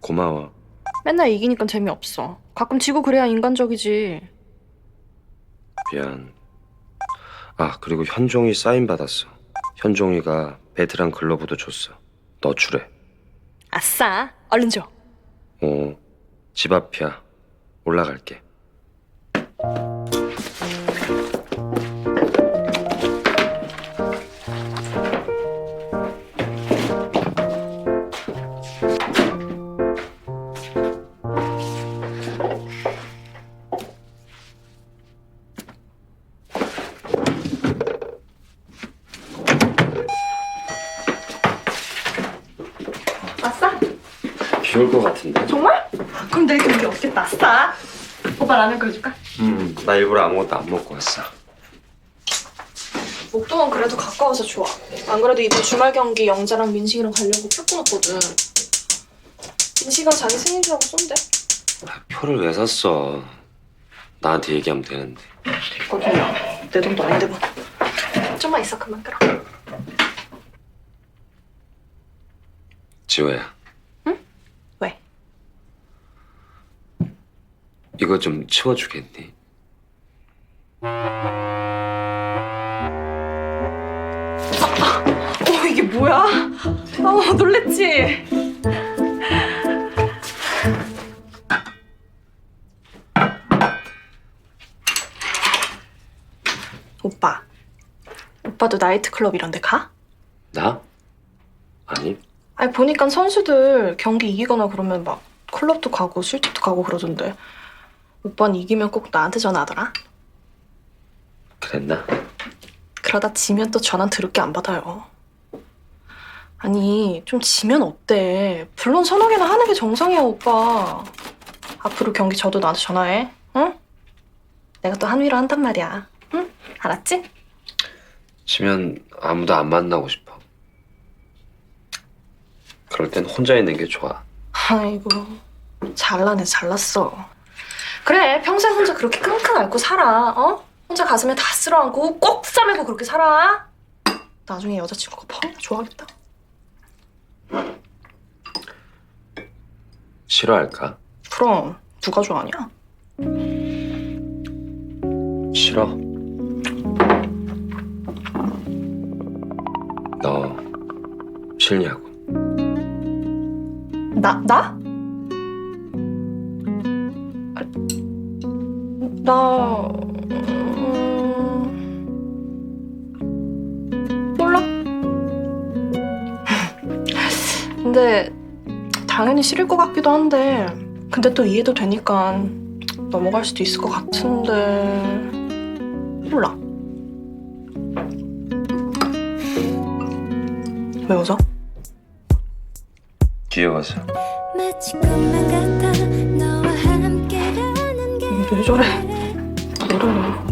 고마워. 맨날 이기니까 재미없어. 가끔 지고 그래야 인간적이지. 미안. 아, 그리고 현종이 사인 받았어. 현종이가 베테랑 글러브도 줬어. 너 주래. 아싸. 얼른 줘. 어, 집 앞이야. 올라갈게. 비올것 같은데? 정말? 그럼 내일 경기 없겠다. 아싸. 오빠 라면 끓여줄까? 음, 나 일부러 아무것도 안 먹고 왔어. 목동은 그래도 가까워서 좋아. 안 그래도 이번 주말 경기 영자랑 민식이랑 가려고 표 끊었거든. 민식이가 자기 생일 줄 알고 쏜대. 아, 표를 왜 샀어? 나한테 얘기하면 되는데. 됐거든요. 내 돈도 아닌데 뭐. 좀만 있어 그만 끌어. 지호야. 이거 좀 치워주겠니? 어 이게 뭐야? 어 놀랬지? 오빠 오빠도 나이트클럽 이런 데 가? 나? 아니, 아니 보니까 선수들 경기 이기거나 그러면 막 클럽도 가고 술집도 가고 그러던데 오빠는 이기면 꼭 나한테 전화하더라 그랬나? 그러다 지면 또 전화 드럽게 안 받아요 아니 좀 지면 어때 물론 서너 개나 하는 게 정상이야 오빠 앞으로 경기 저도 나한테 전화해 응? 내가 또 한위로 한단 말이야 응? 알았지? 지면 아무도 안 만나고 싶어. 그럴 땐 혼자 있는 게 좋아. 아이고 잘나네 잘났어 그래 평생 혼자 그렇게 끙끙 앓고 살아 어? 혼자 가슴에 다 쓸어안고 꼭 싸매고 그렇게 살아 나중에 여자친구가 펑 좋아하겠다 싫어할까? 그럼 누가 좋아하냐 싫어. 너 싫냐고. 나? 나? 나... 음... 몰라 근데 당연히 싫을 것 같기도 한데 근데 또 이해도 되니까 넘어갈 수도 있을 것 같은데 몰라 왜 웃어? 귀여워서. 왜 저래? 뭐라는